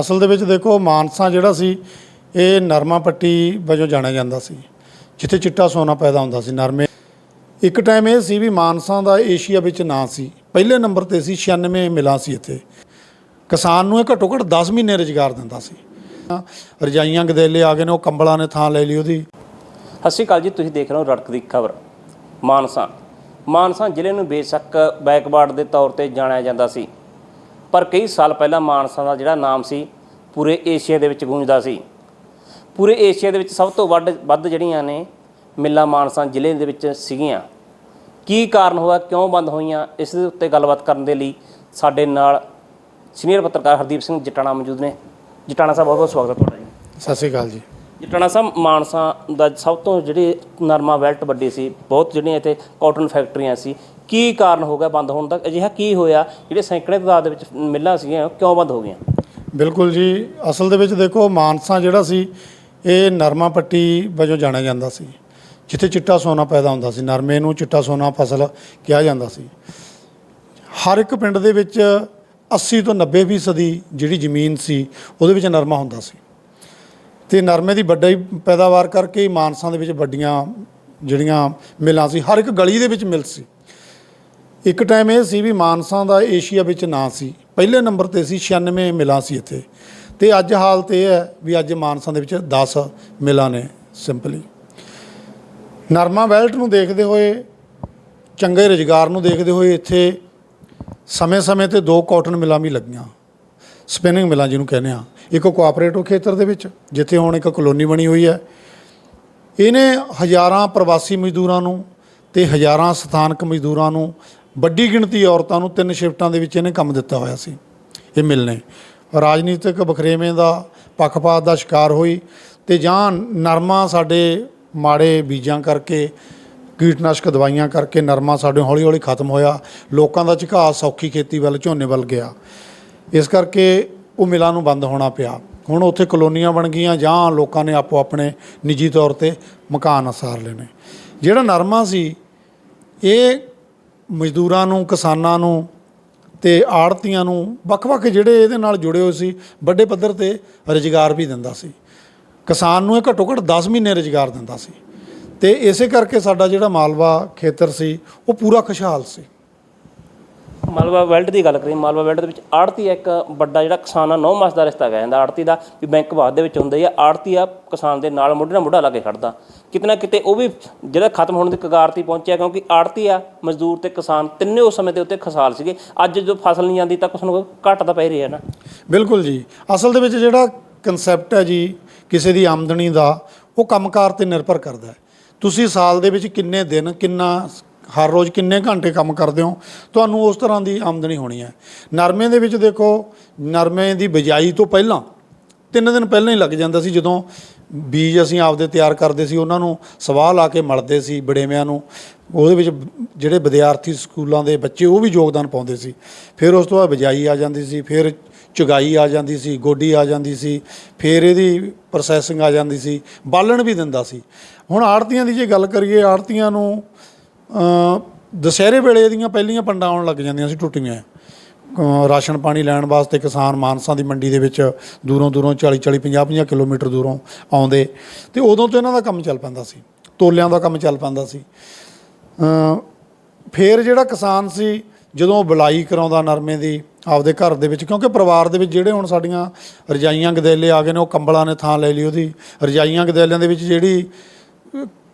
ਅਸਲ ਦੇ ਵਿੱਚ ਦੇਖੋ, ਮਾਨਸਾ ਜਿਹੜਾ ਸੀ, ਇਹ ਨਰਮਾ ਪੱਟੀ ਵਜੋਂ ਜਾਣਿਆ ਜਾਂਦਾ ਸੀ, ਜਿੱਥੇ ਚਿੱਟਾ ਸੋਨਾ ਪੈਦਾ ਹੁੰਦਾ ਸੀ, ਨਰਮੇ। ਇੱਕ ਟਾਈਮ ਇਹ ਸੀ ਵੀ ਮਾਨਸਾ ਦਾ ਏਸ਼ੀਆ ਵਿੱਚ ਨਾਂ ਸੀ, ਪਹਿਲੇ ਨੰਬਰ ਤੇ ਸੀ 96 ਮਿਲਾਂ ਸੀ ਇੱਥੇ। ਕਿਸਾਨ ਨੂੰ ਇਹ ਘੱਟੋ ਘੱਟ 10 ਮਹੀਨੇ ਰੁਜ਼ਗਾਰ ਦਿੰਦਾ ਸੀ। ਰਜਾਈਆਂ ਗਦੇਲੇ ਆ ਗਏ ਨੇ, ਉਹ ਕੰਬਲਾਂ ਨੇ ਥਾਂ ਲੈ ਲਈ ਉਹਦੀ। ਸਤਿ ਸ਼੍ਰੀ ਅਕਾਲ ਜੀ, ਤੁਸੀਂ ਦੇਖ ਰਹੇ ਹੋ ਰੜਕ ਦੀ ਖਬਰ, ਮਾਨਸਾ। ਮਾਨਸਾ ਜ਼ਿਲ੍ਹੇ ਨੂੰ ਬੇਸ਼ੱਕ ਬੈਕਵਰਡ ਦੇ ਤੌਰ ਤੇ ਜਾਣਿਆ ਜਾਂਦਾ ਸੀ। ਪਰ ਕਈ ਸਾਲ ਪਹਿਲਾਂ ਮਾਨਸਾ ਦਾ ਜਿਹੜਾ ਨਾਮ ਸੀ ਪੂਰੇ ਏਸ਼ੀਆ ਦੇ ਵਿੱਚ ਗੂੰਜਦਾ ਸੀ। ਪੂਰੇ ਏਸ਼ੀਆ ਦੇ ਵਿੱਚ ਸਭ ਤੋਂ ਵੱਧ ਵੱਧ ਜਿਹੜੀਆਂ ਨੇ ਮਿੱਲਾਂ ਮਾਨਸਾ ਜ਼ਿਲ੍ਹੇ ਦੇ ਵਿੱਚ ਸੀਗੀਆਂ। ਕੀ ਕਾਰਨ ਹੋਇਆ ਕਿਉਂ ਬੰਦ ਹੋਈਆਂ ਇਸ ਦੇ ਉੱਤੇ ਗੱਲਬਾਤ ਕਰਨ ਦੇ ਲਈ ਸਾਡੇ ਨਾਲ ਸੀਨੀਅਰ ਪੱਤਰਕਾਰ ਹਰਦੀਪ ਸਿੰਘ ਜਟਾਣਾ ਮੌਜੂਦ ਨੇ। ਜਟਾਣਾ ਸਾਹਿਬ ਬਹੁਤ ਬਹੁਤ ਸਵਾਗਤ ਹੈ ਤੁਹਾਡਾ ਜੀ। ਸਤਿ ਸ਼੍ਰੀ ਅਕਾਲ ਜੀ। ਜਟਾਣਾ ਸਾਹਿਬ ਮਾਨਸਾ ਦਾ ਸਭ ਤੋਂ ਜਿਹੜੀ ਨਰਮਾ ਬੈਲਟ ਵੱਡੀ ਸੀ ਬਹੁਤ ਜਿਹੜੀਆਂ ਇੱਥੇ ਕਾਟਨ ਫੈਕਟਰੀਆਂ ਸੀ ਕੀ ਕਾਰਨ ਹੋ ਗਿਆ ਬੰਦ ਹੋਣ ਦਾ ਅਜਿਹਾ ਕੀ ਹੋਇਆ? ਜਿਹੜੇ ਸੈਂਕੜੇ ਤਾਦਾਦ ਦੇ ਵਿੱਚ ਮਿੱਲਾਂ ਸੀਗੀਆਂ, ਉਹ ਕਿਉਂ ਬੰਦ ਹੋ ਗਈਆਂ? ਬਿਲਕੁਲ ਜੀ। ਅਸਲ ਦੇ ਵਿੱਚ ਦੇਖੋ, ਮਾਨਸਾ ਜਿਹੜਾ ਸੀ, ਇਹ ਨਰਮਾ ਪੱਟੀ ਵਜੋਂ ਜਾਣਿਆ ਜਾਂਦਾ ਸੀ। ਜਿੱਥੇ ਚਿੱਟਾ ਸੋਨਾ ਪੈਦਾ ਹੁੰਦਾ ਸੀ। ਨਰਮੇ ਨੂੰ ਚਿੱਟਾ ਸੋਨਾ ਫਸਲ ਕਿਹਾ ਜਾਂਦਾ ਸੀ। ਹਰ ਇੱਕ ਪਿੰਡ ਦੇ ਵਿੱਚ 80 ਤੋਂ 90 ਫੀਸਦੀ ਜਿਹੜੀ ਜ਼ਮੀਨ ਸੀ, ਉਹਦੇ ਵਿੱਚ ਨਰਮਾ ਹੁੰਦਾ ਸੀ। ਤੇ ਨਰਮੇ ਦੀ ਵੱਡੀ ਪੈਦਾਵਾਰ ਕਰਕੇ ਮਾਨਸਾ ਦੇ ਵਿੱਚ ਵੱਡੀਆਂ ਜਿਹੜੀਆਂ ਮਿਲਾਂ ਸੀ, ਹਰ ਇੱਕ ਗਲੀ ਦੇ ਵਿੱਚ ਮਿਲ ਸੀ। ਇੱਕ ਟਾਈਮ ਇਹ ਸੀ ਵੀ ਮਾਨਸਾ ਦਾ ਏਸ਼ੀਆ ਵਿੱਚ ਨਾਂ ਸੀ। ਪਹਿਲੇ ਨੰਬਰ ਤੇ ਸੀ 96 ਮਿਲਾਂ ਸੀ ਇੱਥੇ। ਤੇ ਅੱਜ ਹਾਲਤ ਇਹ ਹੈ ਵੀ ਅੱਜ ਮਾਨਸਾ ਦੇ ਵਿੱਚ 10 ਮਿਲਾਂ ਨੇ ਸਿੰਪਲੀ ਨਰਮਾ ਬੈਲਟ ਨੂੰ ਦੇਖਦੇ ਹੋਏ, ਚੰਗੇ ਰੁਜ਼ਗਾਰ ਨੂੰ ਦੇਖਦੇ ਹੋਏ ਇੱਥੇ ਸਮੇਂ-ਸਮੇਂ ਤੇ ਦੋ ਕਾਟਨ ਮਿਲਾਂ ਵੀ ਲੱਗੀਆਂ। ਸਪਿਨਿੰਗ ਮਿਲਾਂ ਜਿਹਨੂੰ ਕਹਿੰਦੇ ਆ ਇੱਕ ਕੋਆਪਰੇਟਿਵ ਖੇਤਰ ਦੇ ਵਿੱਚ, ਜਿੱਥੇ ਹੁਣ ਇੱਕ ਕਲੋਨੀ ਬਣੀ ਹੋਈ ਹੈ। ਇਹਨੇ ਹਜ਼ਾਰਾਂ ਪ੍ਰਵਾਸੀ ਮਜ਼ਦੂਰਾਂ ਨੂੰ ਤੇ ਹਜ਼ਾਰਾਂ ਸਥਾਨਕ ਮਜ਼ਦੂਰਾਂ ਨੂੰ ਵੱਡੀ ਗਿਣਤੀ ਔਰਤਾਂ ਨੂੰ ਤਿੰਨ ਸ਼ਿਫਟਾਂ ਦੇ ਵਿੱਚ ਇਹਨੇ ਕੰਮ ਦਿੱਤਾ ਹੋਇਆ ਸੀ, ਇਹ ਮਿਲਨੇ ਰਾਜਨੀਤਿਕ ਬਖਰੇਵੇਂ ਦਾ ਪੱਖਪਾਤ ਦਾ ਸ਼ਿਕਾਰ ਹੋਈ ਤੇ ਜਾਂ ਨਰਮਾ ਸਾਡੇ ਮਾੜੇ ਬੀਜਾਂ ਕਰਕੇ, ਕੀਟਨਾਸ਼ਕ ਦਵਾਈਆਂ ਕਰਕੇ ਨਰਮਾ ਸਾਡੇ ਹੌਲੀ ਹੌਲੀ ਖਤਮ ਹੋਇਆ, ਲੋਕਾਂ ਦਾ ਝੁਕਾਅ ਸੌਖੀ ਖੇਤੀ ਵੱਲ, ਝੋਨੇ ਵੱਲ ਗਿਆ। ਇਸ ਕਰਕੇ ਉਹ ਮਿਲਾਂ ਨੂੰ ਬੰਦ ਹੋਣਾ ਪਿਆ। ਹੁਣ ਉੱਥੇ ਕਲੋਨੀਆਂ ਬਣ ਗਈਆਂ ਜਾਂ ਲੋਕਾਂ ਨੇ ਆਪੋ ਆਪਣੇ ਨਿੱਜੀ ਤੌਰ ਤੇ ਮਕਾਨ ਅਸਾਰ ਲੈਣੇ। ਜਿਹੜਾ ਨਰਮਾ ਸੀ, ਇਹ ਮਜ਼ਦੂਰਾਂ ਨੂੰ, ਕਿਸਾਨਾਂ ਨੂੰ ਤੇ ਆੜਤੀਆਂ ਨੂੰ ਵੱਖ-ਵੱਖ ਜਿਹੜੇ ਇਹਦੇ ਨਾਲ ਜੁੜੇ ਹੋਏ ਸੀ, ਵੱਡੇ ਪੱਧਰ ਤੇ ਰੁਜ਼ਗਾਰ ਵੀ ਦਿੰਦਾ ਸੀ। ਕਿਸਾਨ ਨੂੰ ਇਹ ਘੱਟੋ ਘੱਟ 10 ਮਹੀਨੇ ਰੁਜ਼ਗਾਰ ਦਿੰਦਾ ਸੀ। ਤੇ ਇਸੇ ਕਰਕੇ ਸਾਡਾ ਜਿਹੜਾ ਮਾਲਵਾ ਖੇਤਰ ਸੀ, ਉਹ ਪੂਰਾ ਖੁਸ਼ਹਾਲ ਸੀ। ਮਾਲਵਾ ਵੈਲਡ ਦੀ ਗੱਲ ਕਰੀਏ, ਮਾਲਵਾ ਵੈਲਡ ਦੇ ਵਿੱਚ ਆੜਤੀ ਇੱਕ ਵੱਡਾ ਜਿਹੜਾ ਕਿਸਾਨ ਕਿਸਾਨਾਂ ਨੌ ਮਾਸ ਦਾ ਰਿਸ਼ਤਾ ਹੈਗਾ ਜਾਂਦਾ। ਆੜਤੀ ਦਾ ਵੀ ਬੈਂਕ ਬਾਦ ਦੇ ਵਿੱਚ ਹੁੰਦਾ ਹੀ ਆ। ਆੜਤੀ ਆ ਕਿਸਾਨ ਦੇ ਨਾਲ ਮੋਢੇ ਨਾਲ ਮੋਢਾ ਲਾ ਕੇ ਖੜਦਾ ਕਿਤੇ ਨਾ ਕਿਤੇ ਉਹ ਵੀ ਜਿਹੜਾ ਖਤਮ ਹੋਣ ਦੀ ਕਗਾਰ ਤੇ ਪਹੁੰਚਿਆ ਕਿਉਂਕਿ ਆੜਤੀ ਆ, ਮਜ਼ਦੂਰ ਤੇ ਕਿਸਾਨ ਤਿੰਨੇ ਉਸ ਸਮੇਂ ਦੇ ਉੱਤੇ ਖਸਾਲ ਸੀਗੇ। ਅੱਜ ਜਦੋਂ ਫਸਲ ਨਹੀਂ ਆਉਂਦੀ ਤਾਂ ਕੁਛ ਨੂੰ ਘੱਟ ਤਾਂ ਪੈ ਰਿਹਾ ਨਾ। ਬਿਲਕੁਲ ਜੀ। ਅਸਲ ਦੇ ਵਿੱਚ ਜਿਹੜਾ ਕਨਸੈਪਟ ਹੈ ਜੀ, ਕਿਸੇ ਦੀ ਆਮਦਨੀ ਦਾ, ਉਹ ਕੰਮਕਾਰ ਤੇ ਨਿਰਭਰ ਕਰਦਾ ਹੈ। ਤੁਸੀਂ ਸਾਲ ਦੇ ਵਿੱਚ ਕਿੰਨੇ ਦਿਨ, ਕਿੰਨਾ ਹਰ ਰੋਜ਼ ਕਿੰਨੇ ਘੰਟੇ ਕੰਮ ਕਰਦੇ ਹੋ, ਤੁਹਾਨੂੰ ਉਸ ਤਰ੍ਹਾਂ ਦੀ ਆਮਦਨੀ ਹੋਣੀ ਹੈ। ਨਰਮੇ ਦੇ ਵਿੱਚ ਦੇਖੋ, ਨਰਮੇ ਦੀ ਬਿਜਾਈ ਤੋਂ ਪਹਿਲਾਂ, ਤਿੰਨ ਦਿਨ ਪਹਿਲਾਂ ਹੀ ਲੱਗ ਜਾਂਦਾ ਸੀ ਜਦੋਂ ਬੀਜ ਅਸੀਂ ਆਪਦੇ ਤਿਆਰ ਕਰਦੇ ਸੀ, ਉਹਨਾਂ ਨੂੰ ਸਵਾਹ ਲਾ ਕੇ ਮਲਦੇ ਸੀ ਬੜੇਵਿਆਂ ਨੂੰ। ਉਹਦੇ ਵਿੱਚ ਜਿਹੜੇ ਵਿਦਿਆਰਥੀ ਸਕੂਲਾਂ ਦੇ ਬੱਚੇ, ਉਹ ਵੀ ਯੋਗਦਾਨ ਪਾਉਂਦੇ ਸੀ। ਫਿਰ ਉਸ ਤੋਂ ਬਾਅਦ ਬਿਜਾਈ ਆ ਜਾਂਦੀ ਸੀ, ਫਿਰ ਚੁਗਾਈ ਆ ਜਾਂਦੀ ਸੀ, ਗੋਡੀ ਆ ਜਾਂਦੀ ਸੀ, ਫਿਰ ਇਹਦੀ ਪ੍ਰੋਸੈਸਿੰਗ ਆ ਜਾਂਦੀ ਸੀ, ਬਾਲਣ ਵੀ ਦਿੰਦਾ ਸੀ। ਹੁਣ ਆੜਤੀਆਂ ਦੀ ਜੇ ਗੱਲ ਕਰੀਏ ਆੜਤੀਆਂ ਨੂੰ ਦੁਸਹਿਰੇ ਵੇਲੇ ਇਹਦੀਆਂ ਪਹਿਲੀਆਂ ਪੰਡਾਂ ਆਉਣ ਲੱਗ ਜਾਂਦੀਆਂ ਸੀ ਟੁੱਟੀਆਂ। ਰਾਸ਼ਨ ਪਾਣੀ ਲੈਣ ਵਾਸਤੇ ਕਿਸਾਨ ਮਾਨਸਾ ਦੀ ਮੰਡੀ ਦੇ ਵਿੱਚ ਦੂਰੋਂ ਦੂਰੋਂ 40 40 50 50 ਕਿਲੋਮੀਟਰ ਦੂਰੋਂ ਆਉਂਦੇ। ਤੇ ਉਦੋਂ ਤੋਂ ਇਹਨਾਂ ਦਾ ਕੰਮ ਚੱਲ ਪੈਂਦਾ ਸੀ। ਤੋਲਿਆਂ ਦਾ ਕੰਮ ਚੱਲ ਪੈਂਦਾ ਸੀ। ਅ, ਫਿਰ ਜਿਹੜਾ ਕਿਸਾਨ ਸੀ ਜਦੋਂ ਬੁਲਾਈ ਕਰਾਉਂਦਾ ਨਰਮੇ ਦੀ ਆਪਦੇ ਘਰ ਦੇ ਵਿੱਚ ਕਿਉਂਕਿ ਪਰਿਵਾਰ ਦੇ ਵਿੱਚ ਜਿਹੜੇ ਹੁਣ ਸਾਡੀਆਂ ਰਜਾਈਆਂ ਗਦੈਲੇ ਆ ਗਏ ਨੇ ਉਹ ਕੰਬਲਾਂ ਨੇ ਥਾਂ ਲੈ ਲਈ ਉਹਦੀ। ਰਜਾਈਆਂ ਗਦੈਲਿਆਂ ਦੇ ਵਿੱਚ ਜਿਹੜੀ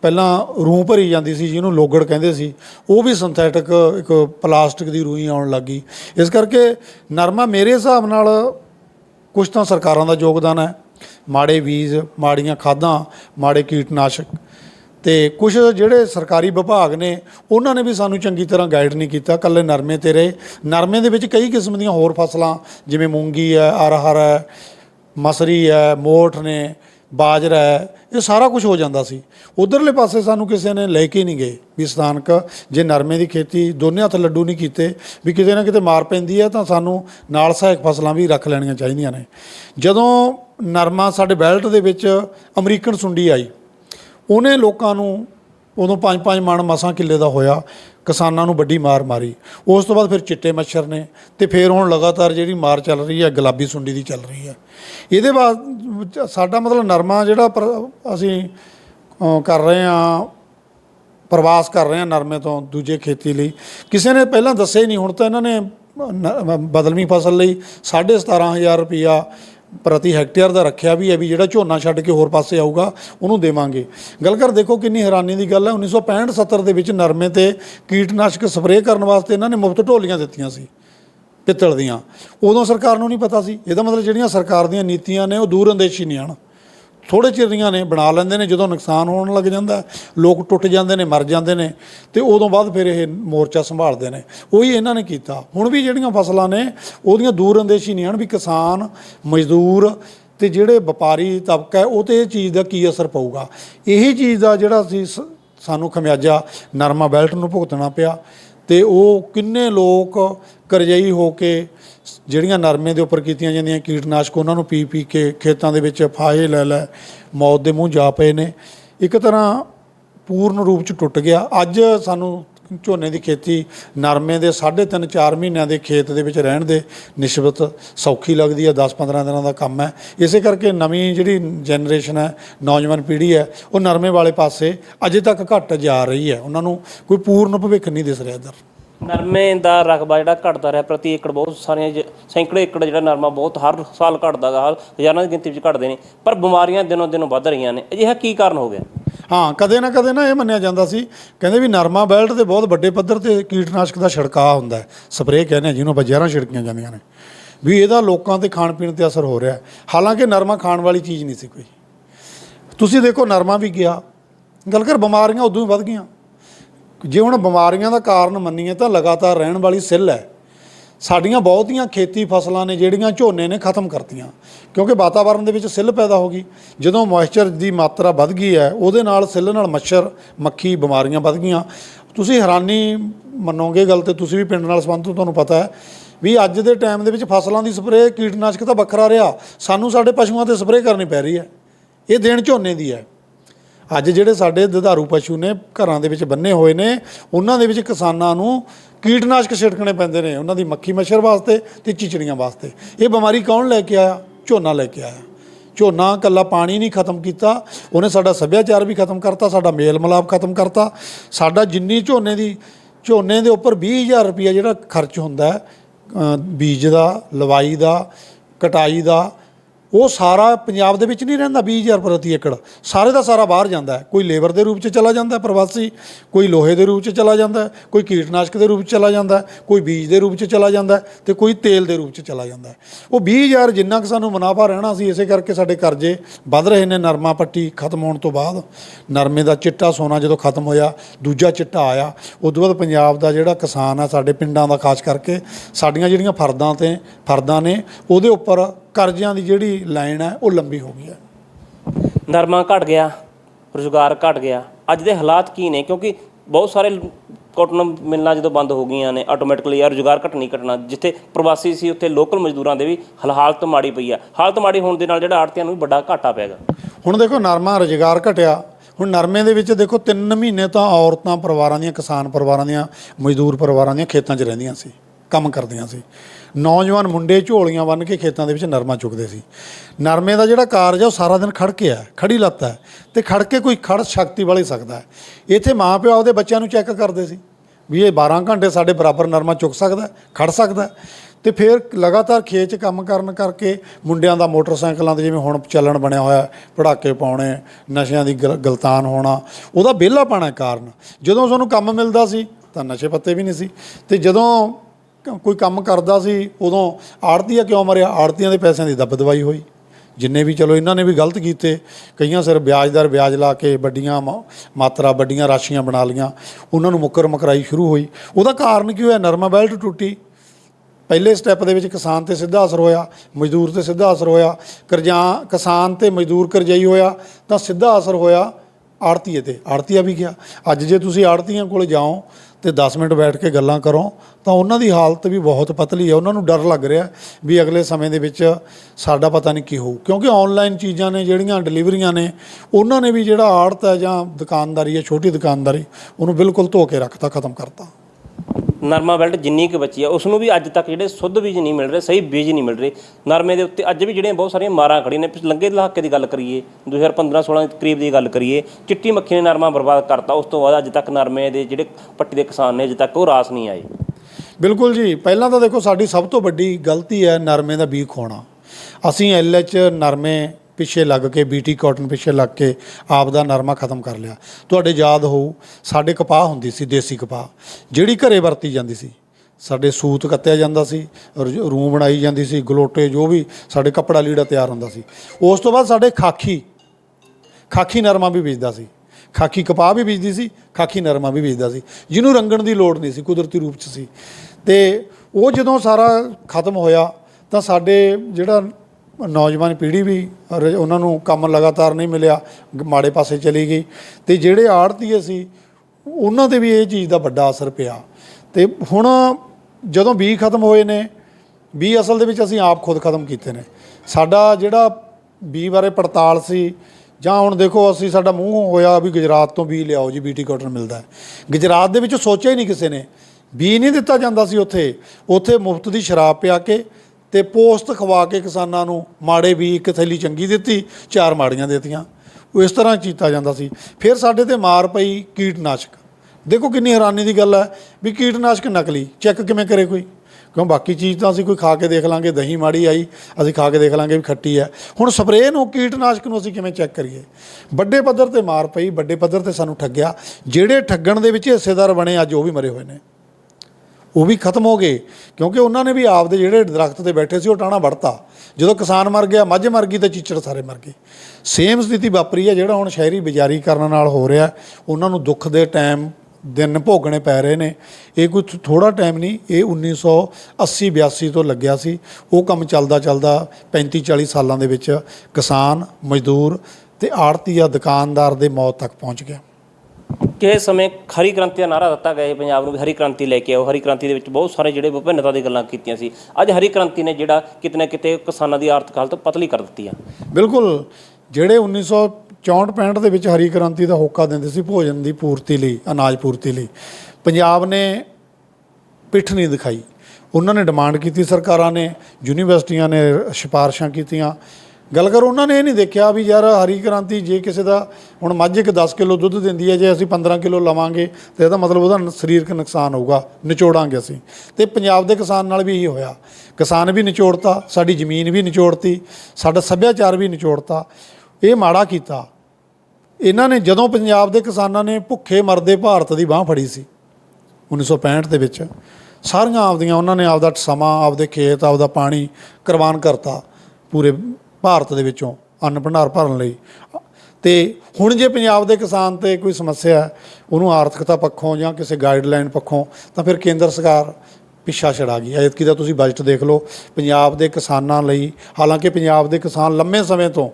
ਪਹਿਲਾਂ ਰੂਹ ਭਰੀ ਜਾਂਦੀ ਸੀ, ਜਿਹਨੂੰ ਲੋਗੜ ਕਹਿੰਦੇ ਸੀ, ਉਹ ਵੀ ਸਿੰਥੈਟਿਕ ਇੱਕ ਪਲਾਸਟਿਕ ਦੀ ਰੂਹੀ ਆਉਣ ਲੱਗੀ ਇਸ ਕਰਕੇ ਨਰਮਾ ਮੇਰੇ ਹਿਸਾਬ ਨਾਲ ਕੁਝ ਤਾਂ ਸਰਕਾਰਾਂ ਦਾ ਯੋਗਦਾਨ ਹੈ। ਮਾੜੇ ਬੀਜ, ਮਾੜੀਆਂ ਖਾਦਾਂ, ਮਾੜੇ ਕੀਟਨਾਸ਼ਕ ਤੇ ਕੁਝ ਜਿਹੜੇ ਸਰਕਾਰੀ ਵਿਭਾਗ ਨੇ, ਉਹਨਾਂ ਨੇ ਵੀ ਸਾਨੂੰ ਚੰਗੀ ਤਰ੍ਹਾਂ ਗਾਈਡ ਨਹੀਂ ਕੀਤਾ ਕੱਲੇ ਨਰਮੇ ਤੇ ਰਹੇ। ਨਰਮੇ ਦੇ ਵਿੱਚ ਕਈ ਕਿਸਮ ਦੀਆਂ ਹੋਰ ਫਸਲਾਂ, ਜਿਵੇਂ ਮੂੰਗੀ ਹੈ, ਅਰਹਰ ਹੈ, ਮਸਰੀ ਹੈ, ਮੋਠ ਨੇ, ਬਾਜਰਾ ਹੈ ਇਹ ਸਾਰਾ ਕੁਝ ਹੋ ਜਾਂਦਾ ਸੀ। ਉਧਰਲੇ ਪਾਸੇ ਸਾਨੂੰ ਕਿਸੇ ਨੇ ਲੈ ਕੇ ਨਹੀਂ ਗਏ ਵੀ ਸਥਾਨਕ। ਜੇ ਨਰਮੇ ਦੀ ਖੇਤੀ ਦੋਨੇ ਹੱਥ ਲੱਡੂ ਨਹੀਂ ਕੀਤੇ, ਵੀ ਕਿਤੇ ਨਾ ਕਿਤੇ ਮਾਰ ਪੈਂਦੀ ਹੈ ਤਾਂ ਸਾਨੂੰ ਨਾਲ ਸਹਾਇਕ ਫਸਲਾਂ ਵੀ ਰੱਖ ਲੈਣੀਆਂ ਚਾਹੀਦੀਆਂ ਨੇ। ਜਦੋਂ ਨਰਮਾ ਸਾਡੇ ਬੈਲਟ ਦੇ ਵਿੱਚ ਅਮਰੀਕਨ ਸੁੰਡੀ ਆਈ, ਉਹਨੇ ਲੋਕਾਂ ਨੂੰ ਉਦੋਂ ਪੰਜ ਪੰਜ ਮਣ ਮਸਾਂ ਕਿੱਲੇ ਦਾ ਹੋਇਆ, ਕਿਸਾਨਾਂ ਨੂੰ ਵੱਡੀ ਮਾਰ ਮਾਰੀ। ਉਸ ਤੋਂ ਬਾਅਦ ਫਿਰ ਚਿੱਟੇ ਮੱਛਰ ਨੇ ਤੇ ਫਿਰ ਹੁਣ ਲਗਾਤਾਰ ਜਿਹੜੀ ਮਾਰ ਚੱਲ ਰਹੀ ਹੈ, ਗੁਲਾਬੀ ਸੁੰਡੀ ਦੀ ਚੱਲ ਰਹੀ ਹੈ। ਇਹਦੇ ਬਾਅਦ ਸਾਡਾ ਮਤਲਬ ਨਰਮਾ ਜਿਹੜਾ ਪਰ- ਅਸੀਂ ਕਰ ਰਹੇ ਹਾਂ, ਪ੍ਰਵਾਸ ਕਰ ਰਹੇ ਹਾਂ ਨਰਮੇ ਤੋਂ ਦੂਜੇ ਖੇਤੀ ਲਈ। ਕਿਸੇ ਨੇ ਪਹਿਲਾਂ ਦੱਸਿਆ ਹੀ ਨਹੀਂ, ਹੁਣ ਤਾਂ ਇਹਨਾਂ ਨੇ ਬਦਲਵੀਂ ਫਸਲ ਲਈ 17500 ਰੁਪਿਆ ਪ੍ਰਤੀ ਹੈਕਟੇਅਰ ਦਾ ਰੱਖਿਆ ਵੀ ਹੈ ਵੀ ਜਿਹੜਾ ਝੋਨਾ ਛੱਡ ਕੇ ਹੋਰ ਪਾਸੇ ਆਊਗਾ, ਉਹਨੂੰ ਦੇਵਾਂਗੇ। ਗੱਲ ਕਰ ਦੇਖੋ ਕਿੰਨੀ ਹੈਰਾਨੀ ਦੀ ਗੱਲ ਹੈ 1965 70 ਦੇ ਵਿੱਚ ਨਰਮੇ ਤੇ ਕੀਟਨਾਸ਼ਕ ਸਪਰੇਅ ਕਰਨ ਵਾਸਤੇ ਇਹਨਾਂ ਨੇ ਮੁਫਤ ਢੋਲੀਆਂ ਦਿੱਤੀਆਂ ਸੀ। ਪਿੱਤਲ ਦੀਆਂ ਉਦੋਂ ਸਰਕਾਰ ਨੂੰ ਨਹੀਂ ਪਤਾ ਸੀ। ਇਹਦਾ ਮਤਲਬ ਜਿਹੜੀਆਂ ਸਰਕਾਰ ਦੀਆਂ ਨੀਤੀਆਂ ਨੇ, ਉਹ ਦੂਰ ਅੰਦੇਸ਼ੀ ਨਹੀਂ ਹਨ। ਥੋੜੇ ਚਿਰ ਦੀਆਂ ਨੇ, ਬਣਾ ਲੈਂਦੇ ਨੇ, ਜਦੋਂ ਨੁਕਸਾਨ ਹੋਣ ਲੱਗ ਜਾਂਦਾ ਲੋਕ ਟੁੱਟ ਜਾਂਦੇ ਨੇ, ਮਰ ਜਾਂਦੇ ਨੇ, ਤੇ ਉਦੋਂ ਬਾਅਦ ਫਿਰ ਇਹ ਮੋਰਚਾ ਸੰਭਾਲਦੇ ਨੇ। ਉਹੀ ਇਹਨਾਂ ਨੇ ਕੀਤਾ। ਹੁਣ ਵੀ ਜਿਹੜੀਆਂ ਫਸਲਾਂ ਨੇ, ਉਹਦੀਆਂ ਦੂਰ ਅੰਦੇਸ਼ੀ ਨਹੀਂ ਹਨ ਵੀ ਕਿਸਾਨ, ਮਜ਼ਦੂਰ ਤੇ ਜਿਹੜੇ ਵਪਾਰੀ ਤਬਕਾ ਹੈ, ਉਹ ਤੇ ਇਹ ਚੀਜ਼ ਦਾ ਕੀ ਅਸਰ ਪਊਗਾ। ਇਹੀ ਚੀਜ਼ ਦਾ ਜਿਹੜਾ ਸੀ, ਸਾਨੂੰ ਖਮਿਆਜਾ ਨਰਮਾ ਬੈਲਟ ਨੂੰ ਭੁਗਤਣਾ ਪਿਆ, ਤੇ ਉਹ ਕਿੰਨੇ ਲੋਕ ਕਰਜ਼ਈ ਹੋ ਕੇ ਜਿਹੜੀਆਂ ਨਰਮੇ ਦੇ ਉੱਪਰ ਕੀਤੀਆਂ ਜਾਂਦੀਆਂ ਕੀਟਨਾਸ਼ਕ, ਉਹਨਾਂ ਨੂੰ ਪੀ ਪੀ ਕੇ ਖੇਤਾਂ ਦੇ ਵਿੱਚ ਫਾਹੇ ਲੈ ਲੈ, ਮੌਤ ਦੇ ਮੂੰਹ ਜਾ ਪਏ ਨੇ। ਇੱਕ ਤਰ੍ਹਾਂ ਪੂਰਨ ਰੂਪ ਚ ਟੁੱਟ ਗਿਆ। ਅੱਜ ਸਾਨੂੰ ਝੋਨੇ ਦੀ ਖੇਤੀ ਨਰਮੇ ਦੇ 3.5 4 ਮਹੀਨਿਆਂ ਦੇ ਖੇਤ ਦੇ ਵਿੱਚ ਰਹਿਣ ਦੇ ਨਿਸਬਤ ਸੌਖੀ ਲੱਗਦੀ ਹੈ 10-15 ਦਿਨਾਂ ਦਾ ਕੰਮ ਹੈ। ਇਸੇ ਕਰਕੇ ਨਵੀਂ ਜਿਹੜੀ ਜਨਰੇਸ਼ਨ ਹੈ, ਨੌਜਵਾਨ ਪੀੜ੍ਹੀ ਹੈ, ਉਹ ਨਰਮੇ ਵਾਲੇ ਪਾਸੇ ਅਜੇ ਤੱਕ ਘਟ ਜਾ ਰਹੀ ਹੈ। ਉਹਨਾਂ ਨੂੰ ਕੋਈ ਪੂਰਨ ਭਵਿੱਖ ਨਹੀਂ ਦਿਸ ਰਿਹਾ ਇੱਧਰ। ਨਰਮੇ ਦਾ ਰਕਬਾ ਜਿਹੜਾ ਘਟਦਾ ਰਿਹਾ ਪ੍ਰਤੀ ਏਕੜ ਬਹੁਤ ਸਾਰੀਆਂ ਜ- ਸੈਂਕੜੇ ਏਕੜ ਜਿਹੜਾ ਨਰਮਾ ਬਹੁਤ ਹਰ ਸਾਲ ਘਟਦਾ ਗਾ, ਹਰ ਹਜ਼ਾਰਾਂ ਦੀ ਗਿਣਤੀ ਵਿੱਚ ਘਟਦੇ ਨੇ, ਪਰ ਬਿਮਾਰੀਆਂ ਦਿਨੋਂ ਦਿਨ ਵੱਧ ਰਹੀਆਂ ਨੇ। ਅਜਿਹਾ ਕੀ ਕਾਰਨ ਹੋ ਗਿਆ? ਹਾਂ, ਕਦੇ ਨਾ ਕਦੇ ਨਾ ਇਹ ਮੰਨਿਆ ਜਾਂਦਾ ਸੀ, ਕਹਿੰਦੇ ਵੀ ਨਰਮਾ ਬੈਲਟ ਤੇ ਬਹੁਤ ਵੱਡੇ ਪੱਧਰ ਤੇ ਕੀਟਨਾਸ਼ਕ ਦਾ ਛਿੜਕਾਅ ਹੁੰਦਾ ਹੈ। ਸਪਰੇਅ ਕਹਿੰਦੇ ਆ ਜਿਹਨੂੰ ਆਪਾਂ ਜ਼ਹਿਰਾਂ ਛਿੜਕੀਆਂ ਜਾਂਦੀਆਂ ਨੇ। ਵੀ ਇਹਦਾ ਲੋਕਾਂ ਤੇ ਖਾਣ ਪੀਣ ਤੇ ਅਸਰ ਹੋ ਰਿਹਾ ਹੈ। ਹਾਲਾਂਕਿ ਨਰਮਾ ਖਾਣ ਵਾਲੀ ਚੀਜ਼ ਨਹੀਂ ਸੀ ਕੋਈ। ਤੁਸੀਂ ਦੇਖੋ ਨਰਮਾ ਵੀ ਗਿਆ। ਗੱਲ ਕਰ ਬਿਮਾਰੀਆਂ ਉਦੋਂ ਹੀ ਵੱਧ ਗਈਆਂ। ਜੇ ਹੁਣ ਬਿਮਾਰੀਆਂ ਦਾ ਕਾਰਨ ਮੰਨੀਏ ਤਾਂ ਲਗਾਤਾਰ ਰਹਿਣ ਵਾਲੀ ਸਿੱਲ ਹੈ। ਸਾਡੀਆਂ ਬਹੁਤੀਆਂ ਖੇਤੀ ਫਸਲਾਂ ਨੇ ਜਿਹੜੀਆਂ ਝੋਨੇ ਨੇ ਖਤਮ ਕਰਤੀਆਂ, ਕਿਉਂਕਿ ਵਾਤਾਵਰਣ ਦੇ ਵਿੱਚ ਸਿੱਲ ਪੈਦਾ ਹੋ ਗਈ। ਜਦੋਂ ਮੋਇਸਚਰ ਦੀ ਮਾਤਰਾ ਵੱਧ ਗਈ ਹੈ, ਉਹਦੇ ਨਾਲ ਸਿੱਲ ਨਾਲ ਮੱਛਰ, ਮੱਖੀ ਬਿਮਾਰੀਆਂ ਵੱਧ ਗਈਆਂ। ਤੁਸੀਂ ਹੈਰਾਨੀ ਮੰਨੋਗੇ ਗੱਲ ਤੇ, ਤੁਸੀਂ ਵੀ ਪਿੰਡ ਨਾਲ ਸੰਬੰਧਿਤ ਤੁਹਾਨੂੰ ਪਤਾ ਹੈ ਵੀ ਅੱਜ ਦੇ ਟਾਈਮ ਦੇ ਵਿੱਚ ਫਸਲਾਂ ਦੀ ਸਪਰੇਅ ਕੀਟਨਾਸ਼ਕ ਤਾਂ ਵੱਖਰਾ ਰਿਹਾ। ਸਾਨੂੰ ਸਾਡੇ ਪਸ਼ੂਆਂ ਤੇ ਸਪਰੇਅ ਕਰਨੀ ਪੈ ਰਹੀ ਹੈ। ਇਹ ਦੇਣ ਝੋਨੇ ਦੀ ਹੈ। ਅੱਜ ਜਿਹੜੇ ਸਾਡੇ ਦੁਧਾਰੂ ਪਸ਼ੂ ਨੇ ਘਰਾਂ ਦੇ ਵਿੱਚ ਬੰਨੇ ਹੋਏ ਨੇ, ਉਹਨਾਂ ਦੇ ਵਿੱਚ ਕਿਸਾਨਾਂ ਨੂੰ ਕੀਟਨਾਸ਼ਕ ਛਿੜਕਣੇ ਪੈਂਦੇ ਨੇ, ਉਹਨਾਂ ਦੀ ਮੱਖੀ ਮੱਛਰ ਵਾਸਤੇ ਤੇ ਚਿਚੜੀਆਂ ਵਾਸਤੇ। ਇਹ ਬਿਮਾਰੀ ਕੌਣ ਲੈ ਕੇ ਆਇਆ? ਝੋਨਾ ਲੈ ਕੇ ਆਇਆ। ਝੋਨਾ ਕੱਲਾ ਪਾਣੀ ਨਹੀਂ ਖਤਮ ਕੀਤਾ, ਉਹਨੇ ਸਾਡਾ ਸੱਭਿਆਚਾਰ ਵੀ ਖਤਮ ਕਰਤਾ, ਸਾਡਾ ਮੇਲ ਮਿਲਾਪ ਖਤਮ ਕਰਤਾ। ਸਾਡਾ ਜਿੰਨੀ ਝੋਨੇ ਦੀ, ਝੋਨੇ ਦੇ ਉੱਪਰ 20000 ਰੁਪਇਆ ਜਿਹੜਾ ਖਰਚ ਹੁੰਦਾ ਹੈ ਬੀਜ ਦਾ, ਲਵਾਈ ਦਾ, ਕਟਾਈ ਦਾ ਉਹ ਸਾਰਾ ਪੰਜਾਬ ਦੇ ਵਿੱਚ ਨਹੀਂ ਰਹਿੰਦਾ 20000 ਪ੍ਰਤੀ ਏਕੜ। ਸਾਰੇ ਦਾ ਸਾਰਾ ਬਾਹਰ ਜਾਂਦਾ ਹੈ। ਕੋਈ ਲੇਬਰ ਦੇ ਰੂਪ 'ਚ ਚਲਾ ਜਾਂਦਾ ਪ੍ਰਵਾਸੀ, ਕੋਈ ਲੋਹੇ ਦੇ ਰੂਪ 'ਚ ਚਲਾ ਜਾਂਦਾ ਕੋਈ ਕੀਟਨਾਸ਼ਕ ਦੇ ਰੂਪ 'ਚ ਚਲਾ ਜਾਂਦਾ ਕੋਈ ਬੀਜ ਦੇ ਰੂਪ 'ਚ ਚਲਾ ਜਾਂਦਾ ਹੈ ਤੇ ਕੋਈ ਤੇਲ ਦੇ ਰੂਪ 'ਚ ਚਲਾ ਜਾਂਦਾ ਹੈ। ਉਹ 20000 ਜਿੰਨਾ ਕਿ ਸਾਨੂੰ ਮੁਨਾਫਾ ਰਹਿਣਾ ਸੀ, ਇਸੇ ਕਰਕੇ ਸਾਡੇ ਕਰਜ਼ੇ ਵੱਧ ਰਹੇ ਨੇ। ਨਰਮਾ ਪੱਟੀ ਖਤਮ ਹੋਣ ਤੋਂ ਬਾਅਦ ਨਰਮੇ ਦਾ ਚਿੱਟਾ ਸੋਨਾ ਜਦੋਂ ਖਤਮ ਹੋਇਆ, ਦੂਜਾ ਚਿੱਟਾ ਆਇਆ ਉਸ ਤੋਂ ਬਾਅਦ ਪੰਜਾਬ ਦਾ ਜਿਹੜਾ ਕਿਸਾਨ ਆ, ਸਾਡੇ ਪਿੰਡਾਂ ਦਾ, ਖਾਸ ਕਰਕੇ ਸਾਡੀਆਂ ਜਿਹੜੀਆਂ ਫਰਦਾਂ ਤੇ, ਫਰਦਾਂ ਨੇ, ਉਹਦੇ ਉੱਪਰ ਕਰਜ਼ਿਆਂ ਦੀ ਜਿਹੜੀ ਲਾਈਨ ਹੈ ਉਹ ਲੰਬੀ ਹੋ ਗਈ ਹੈ। ਨਰਮਾ ਘਟ ਗਿਆ ਰੁਜ਼ਗਾਰ ਘਟ ਗਿਆ। ਅੱਜ ਦੇ ਹਾਲਾਤ ਕੀ ਨੇ? ਕਿਉਂਕਿ ਬਹੁਤ ਸਾਰੇ ਕਾਟਨ ਮਿਲਣਾ ਜਦੋਂ ਬੰਦ ਹੋ ਗਈਆਂ ਨੇ ਆਟੋਮੈਟਿਕਲੀ ਯਾਰ ਰੁਜ਼ਗਾਰ ਘਟ ਨਹੀਂ ਘਟਣਾ। ਜਿੱਥੇ ਪ੍ਰਵਾਸੀ ਸੀ ਉੱਥੇ ਲੋਕਲ ਮਜ਼ਦੂਰਾਂ ਦੇ ਵੀ ਹਲ- ਹਾਲਤ ਮਾੜੀ ਪਈ ਆ। ਹਾਲਤ ਮਾੜੀ ਹੋਣ ਦੇ ਨਾਲ ਜਿਹੜਾ ਆੜਤੀਆਂ ਨੂੰ ਵੀ ਵੱਡਾ ਘਾਟਾ ਪੈਗਾ ਹੁਣ ਦੇਖੋ ਨਰਮਾ ਰੁਜ਼ਗਾਰ ਘਟਿਆ। ਹੁਣ ਨਰਮੇ ਦੇ ਵਿੱਚ ਦੇਖੋ 3 ਮਹੀਨੇ ਤਾਂ ਔਰਤਾਂ ਪਰਿਵਾਰਾਂ ਦੀਆਂ ਕਿਸਾਨ ਪਰਿਵਾਰਾਂ ਦੀਆਂ ਮਜ਼ਦੂਰ ਪਰਿਵਾਰਾਂ ਦੀਆਂ ਖੇਤਾਂ 'ਚ ਰਹਿੰਦੀਆਂ ਸੀ। ਕੰਮ ਕਰਦੀਆਂ ਸੀ। ਨੌਜਵਾਨ ਮੁੰਡੇ ਝੋਲੀਆਂ ਬੰਨ੍ਹ ਕੇ ਖੇਤਾਂ ਦੇ ਵਿੱਚ ਨਰਮਾ ਚੁੱਕਦੇ ਸੀ। ਨਰਮੇ ਦਾ ਜਿਹੜਾ ਕਾਰਜ ਹੈ ਉਹ ਸਾਰਾ ਦਿਨ ਖੜ ਕੇ ਆ ਖੜੀ ਲੱਤ ਹੈ ਤੇ ਖੜ ਕੇ ਕੋਈ ਖੜ ਸ਼ਕਤੀ ਵਾਲੀ ਸਕਦਾ ਹੈ। ਇੱਥੇ ਮਾਂ ਪਿਓ ਆਪਦੇ ਬੱਚਿਆਂ ਨੂੰ ਚੈੱਕ ਕਰਦੇ ਸੀ ਵੀ ਇਹ 12 ਘੰਟੇ ਸਾਡੇ ਬਰਾਬਰ ਨਰਮਾ ਚੁੱਕ ਸਕਦਾ ਹੈ, ਖੜ ਸਕਦਾ ਹੈ। ਤੇ ਫਿਰ ਲਗਾਤਾਰ ਖੇਤ 'ਚ ਕੰਮ ਕਰਨ ਕਰਕੇ ਮੁੰਡਿਆਂ ਦਾ ਮੋਟਰਸਾਈਕਲਾਂ ਤੇ ਜਿਵੇਂ ਹੁਣ ਚੱਲਣ ਬਣਿਆ ਹੋਇਆ ਪੜਾਕੇ ਪਾਉਣੇ ਨਸ਼ਿਆਂ ਦੀ ਗਲ- ਗਲਤਾਨ ਹੋਣਾ ਉਹਦਾ ਵਿਹਲਾ ਪਾਣਾ ਕਾਰਨ। ਜਦੋਂ ਤੁਹਾਨੂੰ ਕੰਮ ਮਿਲਦਾ ਸੀ ਤਾਂ ਨਸ਼ੇ ਪੱਤੇ ਵੀ ਨਹੀਂ ਸੀ। ਤੇ ਜਦੋਂ ਕੋਈ ਕੰਮ ਕਰਦਾ ਸੀ, ਉਦੋਂ ਆੜਤੀਆ ਕਿਉਂ ਮਰਿਆ? ਆੜਤੀਆਂ ਦੇ ਪੈਸਿਆਂ ਦੀ ਦੱਬ ਹੋਈ। ਜਿੰਨੇ ਵੀ, ਚਲੋ ਇਹਨਾਂ ਨੇ ਵੀ ਗਲਤ ਕੀਤੇ। ਕਈਆਂ ਸਿਰ ਵਿਆਜਦਾਰ ਵਿਆਜ ਲਾ ਕੇ ਵੱਡੀਆਂ ਮ- ਮਾਤਰਾ, ਵੱਡੀਆਂ ਰਾਸ਼ੀਆਂ ਬਣਾ ਲੀਆਂ ਉਹਨਾਂ ਨੂੰ ਮੁੱਕਰ ਮਕਰਾਈ ਸ਼ੁਰੂ ਹੋਈ। ਉਹਦਾ ਕਾਰਨ ਕੀ ਹੋਇਆ? ਨਰਮਾ ਬੈਲਟ ਟੁੱਟੀ। ਪਹਿਲੇ ਸਟੈਪ ਦੇ ਵਿੱਚ ਕਿਸਾਨ ਤੇ ਸਿੱਧਾ ਅਸਰ ਹੋਇਆ। ਮਜ਼ਦੂਰ ਤੇ ਸਿੱਧਾ ਅਸਰ ਹੋਇਆ। ਕਰਜ਼ਾ, ਕਿਸਾਨ ਤੇ ਮਜ਼ਦੂਰ ਕਰਜ਼ਾਈ ਹੋਇਆ, ਤਾਂ ਸਿੱਧਾ ਅਸਰ ਹੋਇਆ ਆੜਤੀਏ ਤੇ। ਆੜਤੀਆ ਵੀ ਗਿਆ। ਅੱਜ ਜੇ ਤੁਸੀਂ ਆੜਤੀਆਂ ਕੋਲ ਜਾਓ ਤੇ 10 ਮਿੰਟ ਬੈਠ ਕੇ ਗੱਲਾਂ ਕਰੋ, ਤਾਂ ਉਹਨਾਂ ਦੀ ਹਾਲਤ ਵੀ ਬਹੁਤ ਪਤਲੀ ਹੈ। ਉਹਨਾਂ ਨੂੰ ਡਰ ਲੱਗ ਰਿਹਾ ਵੀ ਅਗਲੇ ਸਮੇਂ ਦੇ ਵਿੱਚ ਸਾਡਾ ਪਤਾ ਨਹੀਂ ਕੀ ਹੋਊ। ਕਿਉਂਕਿ ਆਨਲਾਈਨ ਚੀਜ਼ਾਂ ਨੇ, ਜਿਹੜੀਆਂ ਡਿਲੀਵਰੀਆਂ ਨੇ, ਉਹਨਾਂ ਨੇ ਵੀ ਜਿਹੜਾ ਆੜਤ ਹੈ ਜਾਂ ਦੁਕਾਨਦਾਰੀ ਹੈ, ਛੋਟੀ ਦੁਕਾਨਦਾਰੀ, ਉਹਨੂੰ ਬਿਲਕੁਲ ਧੋ ਕੇ ਰੱਖਤਾ, ਖਤਮ ਕਰਤਾ। ਨਰਮਾ ਬੈਲਟ ਜਿੰਨੀ ਕੁ ਬਚੀ ਆ ਉਸ ਨੂੰ ਵੀ ਅੱਜ ਤੱਕ ਜਿਹੜੇ ਸੁੱਧ ਬੀਜ ਨਹੀਂ ਮਿਲ ਰਹੇ, ਸਹੀ ਬੀਜ ਨਹੀਂ ਮਿਲ ਰਹੇ। ਨਰਮੇ ਦੇ ਉੱਤੇ ਅੱਜ ਵੀ ਜਿਹੜੀਆਂ ਬਹੁਤ ਸਾਰੀਆਂ ਮਾਰਾਂ ਖੜੀਆਂ ਨੇ, ਪਿਛ- ਲੰਘੇ ਦਹਾਕੇ ਦੀ ਗੱਲ ਕਰੀਏ 2015 16 ਦੇ ਕਰੀਬ ਦੀ ਗੱਲ ਕਰੀਏ, ਚਿੱਟੀ ਮੱਖੀ ਨੇ ਨਰਮਾ ਬਰਬਾਦ ਕਰਤਾ, ਉਸ ਤੋਂ ਬਾਅਦ ਅੱਜ ਤੱਕ ਨਰਮੇ ਦੇ ਜਿਹੜੇ ਪੱਟੀ ਦੇ ਕਿਸਾਨ ਨੇ, ਅਜੇ ਤੱਕ ਉਹ ਰਾਸ ਨਹੀਂ ਆਏ। ਬਿਲਕੁਲ ਜੀ, ਪਹਿਲਾਂ ਤਾਂ ਦੇਖੋ ਸਾਡੀ ਸਭ ਤੋਂ ਵੱਡੀ ਗਲਤੀ ਹੈ ਨਰਮੇ ਦਾ ਬੀਜ ਖੋਣਾ। ਅਸੀਂ ਐਲਐਚ ਨਰਮੇ ਪਿੱਛੇ ਲੱਗ ਕੇ ਬੀਟੀ ਕਾਟਨ ਪਿੱਛੇ ਲੱਗ ਕੇ ਆਪ ਦਾ ਨਰਮਾ ਖਤਮ ਕਰ ਲਿਆ। ਤੁਹਾਡੇ ਯਾਦ ਹੋਊ, ਸਾਡੇ ਕਪਾਹ ਹੁੰਦੀ ਸੀ, ਦੇਸੀ ਕਪਾਹ। ਜਿਹੜੀ ਘਰੇ ਵਰਤੀ ਜਾਂਦੀ ਸੀ, ਸਾਡੇ ਸੂਤ ਕੱਤਿਆ ਜਾਂਦਾ ਸੀ, ਰ- ਰੂੰ ਬਣਾਈ ਜਾਂਦੀ ਸੀ, ਗਲੋਟੇ ਜੋ ਵੀ ਸਾਡੇ ਕੱਪੜਾ ਲੀੜਾ ਤਿਆਰ ਹੁੰਦਾ ਸੀ। ਉਸ ਤੋਂ ਬਾਅਦ ਸਾਡੇ ਖਾਕੀ ਖਾਕੀ ਨਰਮਾ ਵੀ ਬੀਜਦਾ ਸੀ। ਖਾਕੀ ਕਪਾਹ ਵੀ ਬੀਜਦੀ ਸੀ ਖਾਕੀ ਨਰਮਾ ਵੀ ਬੀਜਦਾ ਸੀ। ਜਿਹਨੂੰ ਰੰਗਣ ਦੀ ਲੋੜ ਨਹੀਂ ਸੀ, ਕੁਦਰਤੀ ਰੂਪ 'ਚ ਸੀ। ਤੇ ਉਹ ਜਦੋਂ ਸਾਰਾ ਖਤਮ ਹੋਇਆ, ਤਾਂ ਸਾਡੇ ਜਿਹੜਾ ਨੌਜਵਾਨ ਪੀੜ੍ਹੀ ਵੀ ਰ- ਉਹਨਾਂ ਨੂੰ ਕੰਮ ਲਗਾਤਾਰ ਨਹੀਂ ਮਿਲਿਆ, ਗ- ਮਾੜੇ ਪਾਸੇ ਚਲੀ ਗਈ। ਤੇ ਜਿਹੜੇ ਆੜਤੀਏ ਸੀ, ਉਹਨਾਂ ਤੇ ਵੀ ਇਹ ਚੀਜ਼ ਦਾ ਵੱਡਾ ਅਸਰ ਪਿਆ। ਤੇ ਹੁਣ ਜਦੋਂ ਬੀ ਖਤਮ ਹੋਏ ਨੇ ਬੀ ਅਸਲ ਦੇ ਵਿੱਚ ਅਸੀਂ ਆਪ ਖੁਦ ਖਤਮ ਕੀਤੇ ਨੇ। ਸਾਡਾ ਜਿਹੜਾ ਬੀ ਬਾਰੇ ਪੜਤਾਲ ਸੀ, ਜਾਂ ਹੁਣ ਦੇਖੋ ਅਸੀਂ ਸਾਡਾ ਮੂੰਹ ਹੋਇਆ ਵੀ ਗੁਜਰਾਤ ਤੋਂ ਬੀ ਲਿਆਓ ਜੀ, ਬੀਟੀ ਕਾਟਨ ਮਿਲਦਾ ਹੈ। ਗੁਜਰਾਤ ਦੇ ਵਿੱਚ ਸੋਚਿਆ ਹੀ ਨਹੀਂ ਕਿਸੇ ਨੇ। ਬੀ ਨਹੀਂ ਦਿੱਤਾ ਜਾਂਦਾ ਸੀ ਉੱਥੇ। ਉੱਥੇ ਮੁਫਤ ਦੀ ਸ਼ਰਾਬ ਪਿਆ ਕੇ ਤੇ ਪੋਸਤ ਖਵਾ ਕੇ ਕਿਸਾਨਾਂ ਨੂੰ ਮਾੜੇ ਵੀ ਇੱਕ ਥੈਲੀ ਚੰਗੀ ਦਿੱਤੀ, ਚਾਰ ਮਾੜੀਆਂ ਦਿੱਤੀਆਂ। ਉਹ ਇਸ ਤਰ੍ਹਾਂ ਕੀਤਾ ਜਾਂਦਾ ਸੀ। ਫਿਰ ਸਾਡੇ ਤੇ ਮਾਰ ਪਈ ਕੀਟਨਾਸ਼ਕ। ਦੇਖੋ ਕਿੰਨੀ ਹੈਰਾਨੀ ਦੀ ਗੱਲ ਹੈ ਵੀ ਕੀਟਨਾਸ਼ਕ ਨਕਲੀ, ਚੈੱਕ ਕਿਵੇਂ ਕਰੇ ਕੋਈ? ਕਿਉਂ ਬਾਕੀ ਚੀਜ਼ ਤਾਂ ਅਸੀਂ ਕੋਈ ਖਾ ਕੇ ਦੇਖ ਲਾਂਗੇ, ਦਹੀਂ ਮਾੜੀ ਆਈ, ਅਸੀਂ ਖਾ ਕੇ ਦੇਖ ਲਾਂਗੇ ਵੀ ਖੱਟੀ ਹੈ। ਹੁਣ ਸਪਰੇਅ ਨੂੰ ਕੀਟਨਾਸ਼ਕ ਨੂੰ ਅਸੀਂ ਕਿਵੇਂ ਚੈੱਕ ਕਰੀਏ? ਵੱਡੇ ਪੱਧਰ ਤੇ ਮਾਰ ਪਈ, ਵੱਡੇ ਪੱਧਰ ਤੇ ਸਾਨੂੰ ਠੱਗਿਆ। ਜਿਹੜੇ ਠੱਗਣ ਦੇ ਵਿੱਚ ਹਿੱਸੇਦਾਰ ਬਣੇ, ਅੱਜ ਉਹ ਵੀ ਮਰੇ ਹੋਏ ਨੇ। ਉਹ ਵੀ ਖਤਮ ਹੋ ਗਏ। ਕਿਉਂਕਿ ਉਹਨਾਂ ਨੇ ਵੀ ਆਪਦੇ ਜਿਹੜੇ ਦਰਖਤ ਤੇ ਬੈਠੇ ਸੀ, ਉਹ ਟਾਣਾ ਵੜਤਾ। ਜਦੋਂ ਕਿਸਾਨ ਮਰ ਗਿਆ, ਮੱਝ ਮਰ ਗਈ ਤੇ ਚੀਚੜ ਸਾਰੇ ਮਰ ਗਏ। ਸੇਮ ਸਥਿਤੀ ਵਾਪਰੀ ਹੈ, ਜਿਹੜਾ ਹੁਣ ਸ਼ਹਿਰੀ ਬਾਜ਼ਾਰੀ ਕਰਨ ਨਾਲ ਹੋ ਰਿਹਾ। ਉਹਨਾਂ ਨੂੰ ਦੁੱਖ ਦੇ ਟਾਈਮ ਦਿਨ ਭੋਗਣੇ ਪੈ ਰਹੇ ਨੇ। ਇਹ ਕੋਈ ਥੋੜਾ ਟਾਈਮ ਨਹੀਂ, ਇਹ 1980 82 ਤੋਂ ਲੱਗਿਆ ਸੀ। ਉਹ ਕੰਮ ਚੱਲਦਾ ਚੱਲਦਾ 35 40 ਸਾਲਾਂ ਦੇ ਵਿੱਚ ਕਿਸਾਨ, ਮਜ਼ਦੂਰ ਤੇ ਆੜਤੀਆ ਦੁਕਾਨਦਾਰ ਦੇ ਮੌਤ ਤੱਕ ਪਹੁੰਚ ਗਿਆ। ਕਿਸੇ ਸਮੇਂ ਹਰੀ ਕ੍ਰਾਂਤੀ ਦਾ ਨਾਰਾ ਦਿੱਤਾ ਗਿਆ ਸੀ ਪੰਜਾਬ ਨੂੰ ਵੀ ਹਰੀ ਕ੍ਰਾਂਤੀ ਲੈ ਕੇ ਆਓ। ਹਰੀ ਕ੍ਰਾਂਤੀ ਦੇ ਵਿੱਚ ਬਹੁਤ ਸਾਰੇ ਜਿਹੜੇ ਵਿਭਿੰਨਤਾ ਦੀ ਗੱਲਾਂ ਕੀਤੀਆਂ ਸੀ। ਅੱਜ ਹਰੀ ਕ੍ਰਾਂਤੀ ਨੇ ਜਿਹੜਾ ਕਿਤੇ ਨਾ ਕਿਤੇ ਕਿਸਾਨਾਂ ਦੀ ਆਰਥਿਕ ਹਾਲਤ ਪਤਲੀ ਕਰ ਦਿੱਤੀ ਆ। ਬਿਲਕੁਲ। ਜਿਹੜੇ 1964 65 ਦੇ ਵਿੱਚ ਹਰੀ ਕ੍ਰਾਂਤੀ ਦਾ ਹੋਕਾ ਦਿੰਦੇ ਸੀ ਭੋਜਨ ਦੀ ਪੂਰਤੀ ਲਈ, ਅਨਾਜ ਪੂਰਤੀ ਲਈ। ਪੰਜਾਬ ਨੇ ਪਿੱਠ ਨਹੀਂ ਦਿਖਾਈ। ਉਹਨਾਂ ਨੇ ਡਿਮਾਂਡ ਕੀਤੀ ਸਰਕਾਰਾਂ ਨੇ, ਯੂਨੀਵਰਸਿਟੀਆਂ ਨੇ ਸਿਫਾਰਸ਼ਾਂ ਕੀਤੀਆਂ। ਗੱਲ ਕਰ, ਉਹਨਾਂ ਨੇ ਇਹ ਨਹੀਂ ਦੇਖਿਆ ਵੀ ਯਾਰ ਹਰੀ ਕ੍ਰਾਂਤੀ ਜੇ ਕਿਸੇ ਦਾ ਹੁਣ ਮੱਝ ਇੱਕ 10 ਕਿਲੋ ਦੁੱਧ ਦਿੰਦੀ ਹੈ, ਜੇ ਅਸੀਂ 15 ਕਿਲੋ ਲਵਾਂਗੇ, ਤੇ ਇਹਦਾ ਮਤਲਬ ਉਹਦਾ ਸਰੀਰਕ ਨੁਕਸਾਨ ਹੋਊਗਾ, ਨਿਚੋੜਾਂਗੇ ਅਸੀਂ। ਤੇ ਪੰਜਾਬ ਦੇ ਕਿਸਾਨ ਨਾਲ ਵੀ ਇਹੀ ਹੋਇਆ। ਕਿਸਾਨ ਵੀ ਨਿਚੋੜਤਾ, ਸਾਡੀ ਜ਼ਮੀਨ ਵੀ ਨਿਚੋੜਤੀ, ਸਾਡਾ ਸੱਭਿਆਚਾਰ ਵੀ ਨਿਚੋੜਤਾ। ਇਹ ਮਾੜਾ ਕੀਤਾ। ਇਹਨਾਂ ਨੇ ਜਦੋਂ ਪੰਜਾਬ ਦੇ ਕਿਸਾਨਾਂ ਨੇ ਭੁੱਖੇ ਮਰਦੇ ਭਾਰਤ ਦੀ ਬਾਹ ਫੜੀ ਸੀ 1965 ਦੇ ਵਿੱਚ, ਸਾਰੀਆਂ ਆਪਦੀਆਂ ਉਹਨਾਂ ਨੇ ਆਪਦਾ ਸਮਾਂ, ਆਪਦੇ ਖੇਤ, ਆਪਦਾ ਪਾਣੀ ਕੁਰਬਾਨ ਕਰਤਾ, ਪੂਰੇ ਭਾਰਤ ਦੇ ਵਿੱਚੋਂ ਅੰਨ ਭੰਡਾਰ ਭਰਨ ਲਈ। ਤੇ ਹੁਣ ਜੇ ਪੰਜਾਬ ਦੇ ਕਿਸਾਨ ਤੇ ਕੋਈ ਸਮੱਸਿਆ ਉਹਨੂੰ ਆਰਥਿਕਤਾ ਪੱਖੋਂ ਜਾਂ ਕਿਸੇ ਗਾਈਡਲਾਈਨ ਪੱਖੋਂ, ਤਾਂ ਫਿਰ ਕੇਂਦਰ ਸਰਕਾਰ ਪਿੱਛਾ ਛੜਾ ਗਈ ਐਤਕੀ ਦਾ ਤੁਸੀਂ ਬਜਟ ਦੇਖ ਲਓ। ਪੰਜਾਬ ਦੇ ਕਿਸਾਨਾਂ ਲਈ, ਹਾਲਾਂਕਿ ਪੰਜਾਬ ਦੇ ਕਿਸਾਨ ਲੰਮੇ ਸਮੇਂ ਤੋਂ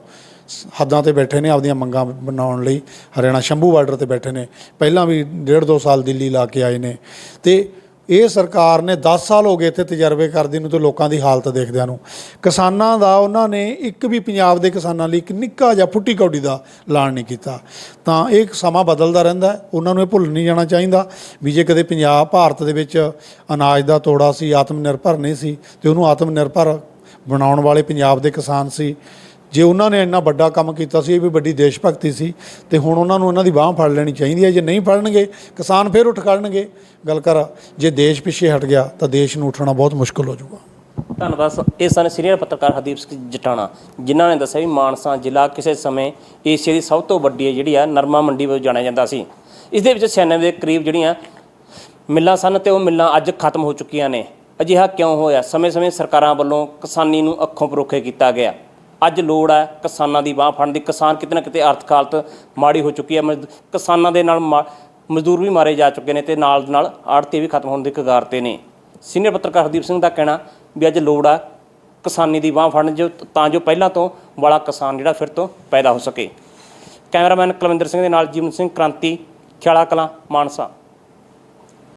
ਸ- ਹੱਦਾਂ ਤੇ ਬੈਠੇ ਨੇ ਆਪਦੀਆਂ ਮੰਗਾਂ ਬਣਾਉਣ ਲਈ। ਹਰਿਆਣਾ ਸ਼ੰਭੂ ਬਾਰਡਰ ਤੇ ਬੈਠੇ ਨੇ। ਪਹਿਲਾਂ ਵੀ ਡੇਢ ਦੋ ਸਾਲ ਦਿੱਲੀ ਲਾ ਕੇ ਆਏ ਨੇ। ਤੇ ਇਹ ਸਰਕਾਰ ਨੇ 10 ਸਾਲ ਹੋ ਗਏ ਇੱਥੇ ਤਜਰਬੇ ਕਰਦੀ ਨੂੰ ਤੇ ਲੋਕਾਂ ਦੀ ਹਾਲਤ ਦੇਖਦਿਆਂ ਨੂੰ। ਕਿਸਾਨਾਂ ਦਾ, ਉਹਨਾਂ ਨੇ ਇੱਕ ਵੀ ਪੰਜਾਬ ਦੇ ਕਿਸਾਨਾਂ ਲਈ ਇੱਕ ਨਿੱਕਾ ਜਿਹਾ ਫੁੱਟੀ ਕੌਡੀ ਦਾ ਐਲਾਨ ਨਹੀਂ ਕੀਤਾ। ਤਾਂ ਇਹ ਸਮਾਂ ਬਦਲਦਾ ਰਹਿੰਦਾ ਉਹਨਾਂ ਨੂੰ ਇਹ ਭੁੱਲ ਨਹੀਂ ਜਾਣਾ ਚਾਹੀਦਾ ਵੀ ਜੇ ਕਦੇ ਪੰਜਾਬ, ਭਾਰਤ ਦੇ ਵਿੱਚ ਅਨਾਜ ਦਾ ਤੋੜਾ ਸੀ ਆਤਮ ਨਿਰਭਰ ਨਹੀਂ ਸੀ ਤੇ ਉਹਨੂੰ ਆਤਮ ਨਿਰਭਰ ਬਣਾਉਣ ਵਾਲੇ ਪੰਜਾਬ ਦੇ ਕਿਸਾਨ ਸੀ ਜੇ ਉਹਨਾਂ ਨੇ ਇੰਨਾ ਵੱਡਾ ਕੰਮ ਕੀਤਾ ਸੀ, ਇਹ ਵੀ ਵੱਡੀ ਦੇਸ਼ ਭਗਤੀ ਸੀ, ਤੇ ਹੁਣ ਉਹਨਾਂ ਨੂੰ ਉਹਨਾਂ ਦੀ ਬਾਹ ਫੜ ਲੈਣੀ ਚਾਹੀਦੀ ਹੈ। ਜੇ ਨਹੀਂ ਫੜਨਗੇ, ਕਿਸਾਨ ਫਿਰ ਉੱਠ ਖੜਨਗੇ। ਗੱਲ ਕਰ, ਜੇ ਦੇਸ਼ ਪਿੱਛੇ ਹਟ ਗਿਆ, ਤਾਂ ਦੇਸ਼ ਨੂੰ ਉੱਠਣਾ ਬਹੁਤ ਮੁਸ਼ਕਲ ਹੋ ਜਾਊਗਾ। ਧੰਨਵਾਦ ਇਹ ਸਨ ਸੀਨੀਅਰ ਪੱਤਰਕਾਰ ਹਰਦੀਪ ਸਿੰਘ ਜਟਾਣਾ, ਜਿਨ੍ਹਾਂ ਨੇ ਦੱਸਿਆ ਵੀ ਮਾਨਸਾ ਜ਼ਿਲ੍ਹਾ ਕਿਸੇ ਸਮੇਂ ਏਸ਼ੀਆ ਦੀ ਸਭ ਤੋਂ ਵੱਡੀ ਜਿਹੜੀ ਆ ਨਰਮਾ ਮੰਡੀ ਵਜੋਂ ਜਾਣਿਆ ਜਾਂਦਾ ਸੀ। ਇਸ ਦੇ ਵਿੱਚ 96 ਦੇ ਕਰੀਬ ਜਿਹੜੀਆਂ ਮਿੱਲਾਂ ਸਨ ਤੇ ਉਹ ਮਿੱਲਾਂ ਅੱਜ ਖਤਮ ਹੋ ਚੁੱਕੀਆਂ ਨੇ। ਅਜਿਹਾ ਕਿਉਂ ਹੋਇਆ? ਸਮੇਂ-ਸਮੇਂ ਸਰਕਾਰਾਂ ਵੱਲੋਂ ਕਿਸਾਨੀ ਨੂੰ ਅੱਖੋਂ ਪਰੋਖੇ ਕੀਤਾ ਗਿਆ। ਅੱਜ ਲੋੜ ਹੈ ਕਿਸਾਨਾਂ ਦੀ ਬਾਹ ਫੜਨ ਦੀ। ਕਿਸਾਨ ਕਿਤੇ ਨਾ ਕਿਤੇ ਆਰਥਿਕ ਹਾਲਤ ਮਾੜੀ ਹੋ ਚੁੱਕੀ ਹੈ। ਮਜ਼ਦ- ਕਿਸਾਨਾਂ ਦੇ ਨਾਲ ਮਾ- ਮਜ਼ਦੂਰ ਵੀ ਮਾਰੇ ਜਾ ਚੁੱਕੇ ਨੇ ਤੇ ਨਾਲ ਦੀ ਨਾਲ ਆੜਤੀ ਵੀ ਖਤਮ ਹੋਣ ਦੇ ਕਗਾਰ ਤੇ ਨੇ। ਸੀਨੀਅਰ ਪੱਤਰਕਾਰ ਹਰਦੀਪ ਸਿੰਘ ਦਾ ਕਹਿਣਾ ਵੀ ਅੱਜ ਲੋੜ ਆ ਕਿਸਾਨੀ ਦੀ ਬਾਹ ਫੜਨ ਜੋ, ਤਾਂ ਜੋ ਪਹਿਲਾਂ ਤੋਂ ਵਾਲਾ ਕਿਸਾਨ ਜਿਹੜਾ ਫਿਰ ਤੋਂ ਪੈਦਾ ਹੋ ਸਕੇ। ਕੈਮਰਾਮੈਨ ਕੁਲਵਿੰਦਰ ਸਿੰਘ ਦੇ ਨਾਲ ਜੀਵਨ ਸਿੰਘ ਕ੍ਰਾਂਤੀ, ਖਿਆਲਾ ਕਲਾਂ, ਮਾਨਸਾ।